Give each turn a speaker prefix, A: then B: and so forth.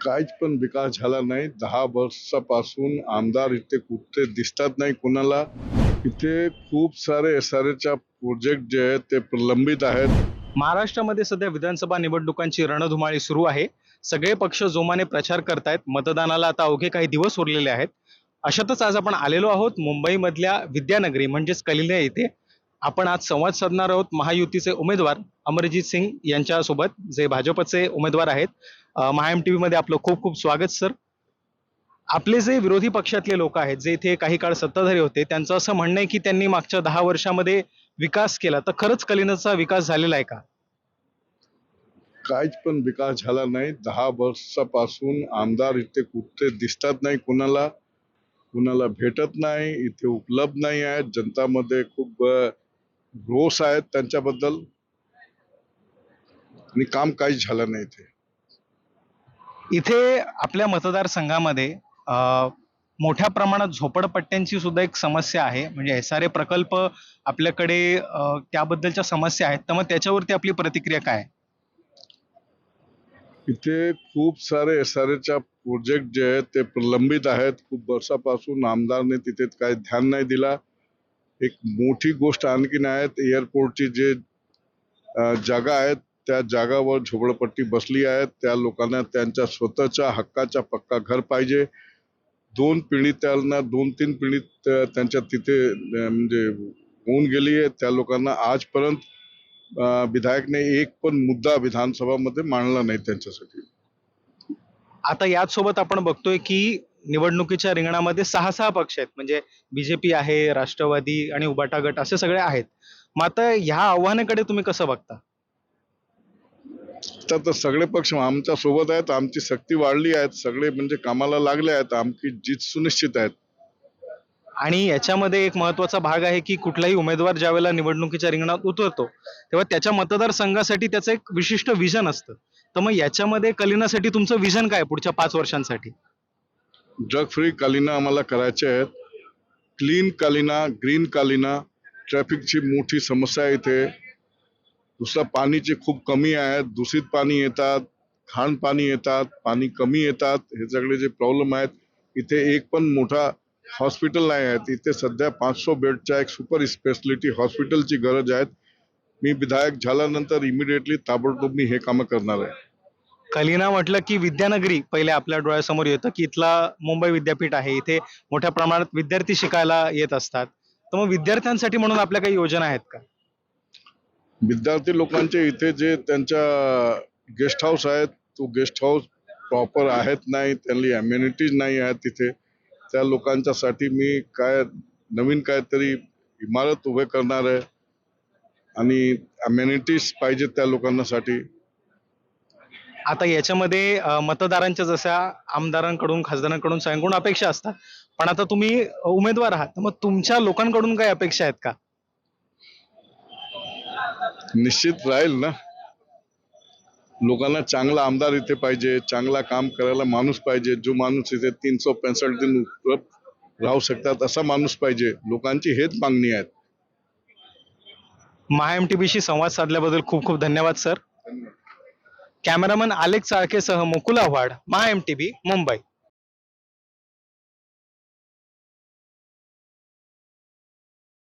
A: काहीच पण विकास झाला नाही. दहा वर्षापासून आमदार इथे कुठे दिसतात नाही कुणाला. इथे खूप सारे एस आर एच्या प्रोजेक्ट जे आहेत ते प्रलंबित आहेत.
B: महाराष्ट्रामध्ये सध्या विधानसभा निवडणुकांची रणधुमाळी सुरू आहे. सगळे पक्ष जोमाने प्रचार करतायत. मतदानाला आता अवघे काही दिवस उरलेले आहेत. अशातच आज आपण आलेलो आहोत मुंबईमधल्या विद्यानगरी म्हणजेच कलिले येथे आपण आज संवाद साधणार आहोत महायुतीचे उमेदवार अमरजित सिंग यांच्यासोबत जे भाजपचे उमेदवार आहेत. महाएम महा एम टी मध्ये आपलं खूप खूप स्वागत सर. आपले जे विरोधी पक्षातले लोक आहेत जे इथे काही काळ सत्ताधारी होते त्यांचं असं म्हणणं आहे की त्यांनी मागच्या दहा वर्षामध्ये विकास केला. तर खरंच कलिनचा विकास झालेला आहे का?
A: काहीच पण विकास झाला नाही. दहा वर्षापासून आमदार इथे कुठे दिसतात नाही कुणाला. कुणाला भेटत नाही इथे उपलब्ध नाही आहेत. जनतामध्ये खूप रोष आहेत त्यांच्याबद्दल. आणि काम काहीच झालं नाही इथे.
B: इथे आपल्या मतदारसंघामध्ये मोठ्या प्रमाणात झोपडपट्ट्यांची सुद्धा एक समस्या आहे. म्हणजे एस आर ए प्रकल्प आपल्याकडे त्याबद्दलच्या समस्या आहेत. तर मग त्याच्यावरती आपली प्रतिक्रिया काय?
A: इथे खूप सारे एस आर एच्या प्रोजेक्ट जे आहेत ते प्रलंबित आहेत. खूप वर्षापासून आमदारने तिथे काही ध्यान नाही दिला. एक मोठी गोष्ट आणखीन आहेत एअरपोर्टची जे जागा आहेत त्या जागावर झोपडपट्टी बसली आहेत त्या लोकांना त्यांच्या स्वतःच्या हक्काचा पक्का घर पाहिजे. दोन पिढी त्यांना दोन तीन पिढी त्यांच्या तिथे म्हणजे होऊन गेली आहे. त्या लोकांना आजपर्यंत विधायकने एक पण मुद्दा विधानसभामध्ये मांडला नाही त्यांच्यासाठी.
B: आता याच सोबत आपण बघतोय की निवडणुकीच्या रिंगणामध्ये सहा सहा पक्ष आहेत. म्हणजे बीजेपी आहे राष्ट्रवादी आणि उबाटा गट असे सगळे आहेत. मग आता ह्या आव्हानाकडे तुम्ही कसं बघता?
A: तर सगळे पक्ष आमच्यासोबत आहेत आमची शक्ती वाढली आहेत सगळे म्हणजे कामाला लागले आहेत आमची जीत सुनिश्चित आहेत
B: आणि याच्यामध्ये एक महत्त्वाचा भाग आहे की कुठलाही उमेदवार ज्यावेळेला निवडणुकीच्या रिंगणात उतरतो तेव्हा त्याच्या मतदारसंघासाठी त्याचं एक विशिष्ट विजन असतं. तर मग याच्यामध्ये कलिनासाठी तुमचं विजन काय पुढच्या पाच वर्षांसाठी?
A: ड्रग फ्री कालिना आम्हाला करायचे आहेत. क्लीन कालिना ग्रीन कालिना ट्रॅफिकची मोठी समस्या आहे इथे. दुसरं पाणीची खूप कमी आहे दूषित पाणी येतात घाण पाणी येतात पाणी कमी येतात हे सगळे जे प्रॉब्लेम आहेत इथे एक पण मोठा हॉस्पिटल नाही आहेत इथे सध्या पाचशे बेडच्या एक सुपर स्पेशलिटी हॉस्पिटलची गरज आहे. मी विधायक झाल्यानंतर इमिडिएटली ताबडतोब मी हे कामं करणार आहे.
B: कलिना म्हटलं की विद्यानगरी पहिले आपल्या डोळ्यासमोर येतं की इथला मुंबई विद्यापीठ आहे. इथे मोठ्या प्रमाणात विद्यार्थी शिकायला येत असतात. तर मग विद्यार्थ्यांसाठी म्हणून आपल्या काही योजना आहेत का?
A: विद्यार्थी लोकांचे इथे जे त्यांच्या गेस्ट हाऊस आहेत तो गेस्ट हाऊस प्रॉपर आहेत नाही त्यांनी अम्युनिटीज नाही आहेत तिथे त्या लोकांच्यासाठी मी काय नवीन काहीतरी इमारत उभे करणार आहे आणि अम्युनिटीज पाहिजेत त्या लोकांसाठी
B: आता याच्यामध्ये मतदारांच्या जशा आमदारांकडून खासदारांकडून सगळ्यांकडून अपेक्षा असतात. पण आता तुम्ही उमेदवार आहात. मग तुमच्या लोकांकडून काही अपेक्षा आहेत का?
A: निश्चित राहील ना. लोकांना चांगला आमदार इथे पाहिजे चांगला काम करायला माणूस पाहिजे. जो माणूस इथे तीनशे पैंसष्ट दिन उपलब्ध राहू शकतात असा माणूस पाहिजे. लोकांची हेच मागणी आहेत.
B: महा एम टी संवाद साधल्याबद्दल खूप खूप धन्यवाद सर. कॅमेरामन आलेख चाळकेसह मुकुल आव्हाड महा एम टी मुंबई.